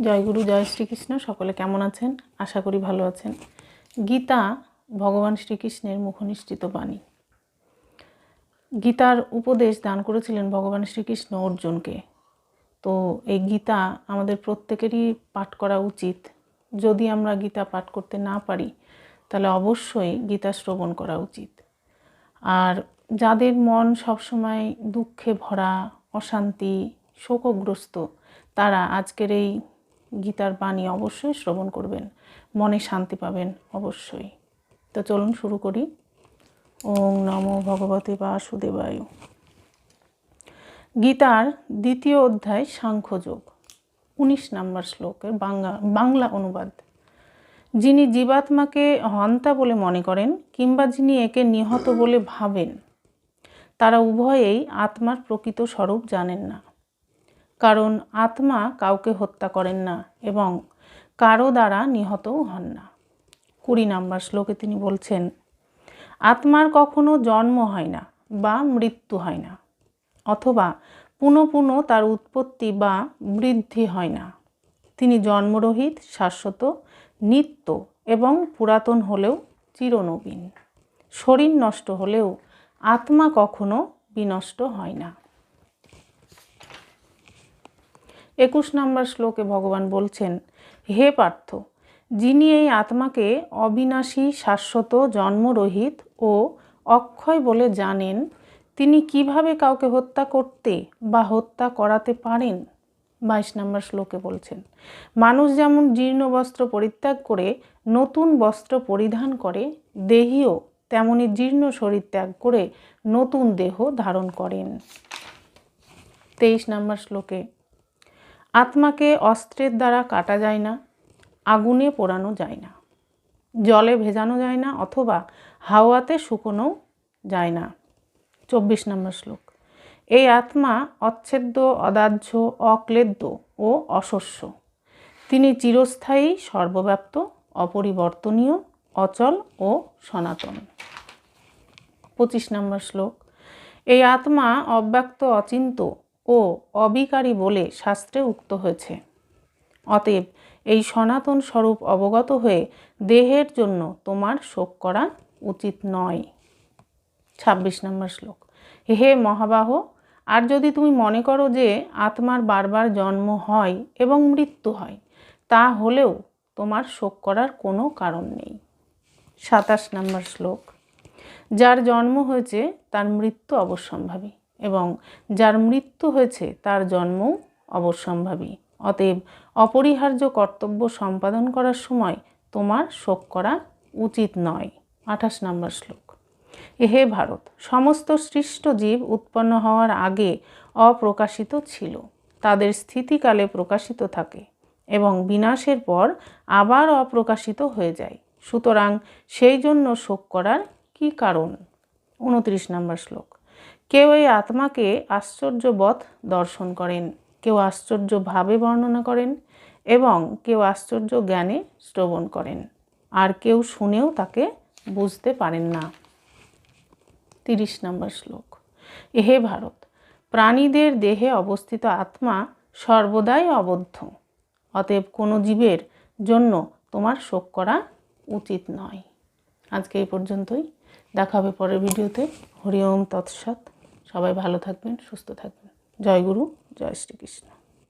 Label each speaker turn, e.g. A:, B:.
A: জয়গুরু জয় শ্রীকৃষ্ণ, সকলে কেমন আছেন? আশা করি ভালো আছেন। গীতা ভগবান শ্রীকৃষ্ণের মুখনিষ্ঠিত বাণী। গীতার উপদেশ দান করেছিলেন ভগবান শ্রীকৃষ্ণ অর্জুনকে। তো এই গীতা আমাদের প্রত্যেকেরই পাঠ করা উচিত। যদি আমরা গীতা পাঠ করতে না পারি, তাহলে অবশ্যই গীতা শ্রবণ করা উচিত। আর যাদের মন সবসময় দুঃখে ভরা, অশান্তি, শোকগ্রস্ত, তারা আজকের এই গীতার বাণী অবশ্যই শ্রবণ করবেন। মনে শান্তি পাবেন অবশ্যই। তো চলুন শুরু করি। ওং নমো ভগবতে বাসুদেবায়। গীতার দ্বিতীয় অধ্যায় সাংখ্যযোগ, উনিশ নম্বর শ্লোকের বাংলা বাংলা অনুবাদ। যিনি জীবাত্মাকে হন্তা বলে মনে করেন কিংবা যিনি একে নিহত বলে ভাবেন, তারা উভয়েই আত্মার প্রকৃত স্বরূপ জানেন না। কারণ আত্মা কাউকে হত্যা করেন না এবং কারও দ্বারা নিহতও হন না। কুড়ি নাম্বার শ্লোকে তিনি বলছেন, আত্মার কখনো জন্ম হয় না বা মৃত্যু হয় না, অথবা পুনঃ পুনঃ তার উৎপত্তি বা বৃদ্ধি হয় না। তিনি জন্মরহিত, শাশ্বত, নিত্য এবং পুরাতন হলেও চিরনবীন। শরীর নষ্ট হলেও আত্মা কখনো বিনষ্ট হয় না। একুশ নম্বর শ্লোকে ভগবান বলছেন, হে পার্থ, যিনি এই আত্মাকে অবিনাশী, শাশ্বত, জন্মরহিত ও অক্ষয় বলে জানেন, তিনি কীভাবে কাউকে হত্যা করতে বা হত্যা করাতে পারেন? বাইশ নম্বর শ্লোকে বলছেন, মানুষ যেমন জীর্ণ বস্ত্র পরিত্যাগ করে, নতুন বস্ত্র পরিধান করে, দেহীও তেমনি জীর্ণ শরীর ত্যাগ করে নতুন দেহ ধারণ করেন। তেইশ নম্বর শ্লোকে আত্মাকে অস্ত্রের দ্বারা কাটা যায় না, আগুনে পোড়ানো যায় না, জলে ভেজানো যায় না অথবা হাওয়াতে শুকোনো যায় না। চব্বিশ নম্বর শ্লোক। এই আত্মা অচ্ছেদ্য, অদাহ্য, অক্লেদ্য ও অশস্য। তিনি চিরস্থায়ী, সর্বব্যাপ্ত, অপরিবর্তনীয়, অচল ও সনাতন। পঁচিশ নম্বর শ্লোক। এই আত্মা অব্যক্ত, অচিন্ত ও অবিকারী বলে শাস্ত্রে উক্ত হয়েছে। অতএব এই সনাতন স্বরূপ অবগত হয়ে দেহের জন্য তোমার শোক করা উচিত নয়। ছাব্বিশ নম্বর শ্লোক। হে মহাবাহ, আর যদি তুমি মনে করো যে আত্মার বারবার জন্ম হয় এবং মৃত্যু হয় তা হলেও তোমার শোক করার কোনো কারণ নেই। সাতাশ নম্বর শ্লোক। যার জন্ম হয়েছে, তার মৃত্যু অবশ্যম্ভাবী। এবং যার মৃত্যু হয়েছে তার জন্মও অবশ্যম্ভাবী। অতএব অপরিহার্য কর্তব্য সম্পাদন করার সময় তোমার শোক করা উচিত নয়। আঠাশ নম্বর শ্লোক। হে ভারত, সমস্ত সৃষ্ট জীব উৎপন্ন হওয়ার আগে অপ্রকাশিত ছিল। তাদের স্থিতিকালে প্রকাশিত থাকে এবং বিনাশের পর আবার অপ্রকাশিত হয়ে যায়। সুতরাং সেই জন্য শোক করার কি কারণ? উনত্রিশ নম্বর শ্লোক। কেউ এই আত্মাকে আশ্চর্যবধ দর্শন করেন, কেউ আশ্চর্যভাবে বর্ণনা করেন এবং কেউ আশ্চর্য জ্ঞানে শ্রবণ করেন। আর কেউ শুনেও তাকে বুঝতে পারেন না। তিরিশ নম্বর শ্লোক। এহে ভারত, প্রাণীদের দেহে অবস্থিত আত্মা সর্বদাই অবদ্ধ, অতএব কোনো জীবের জন্য তোমার শোক করা উচিত নয়। আজকে এই পর্যন্তই। দেখা হবে পরের ভিডিওতে। হরি ওম তৎসৎ। সবাই ভালো থাকবেন সুস্থ থাকবেন। জয় গুরু জয় শ্রীকৃষ্ণ।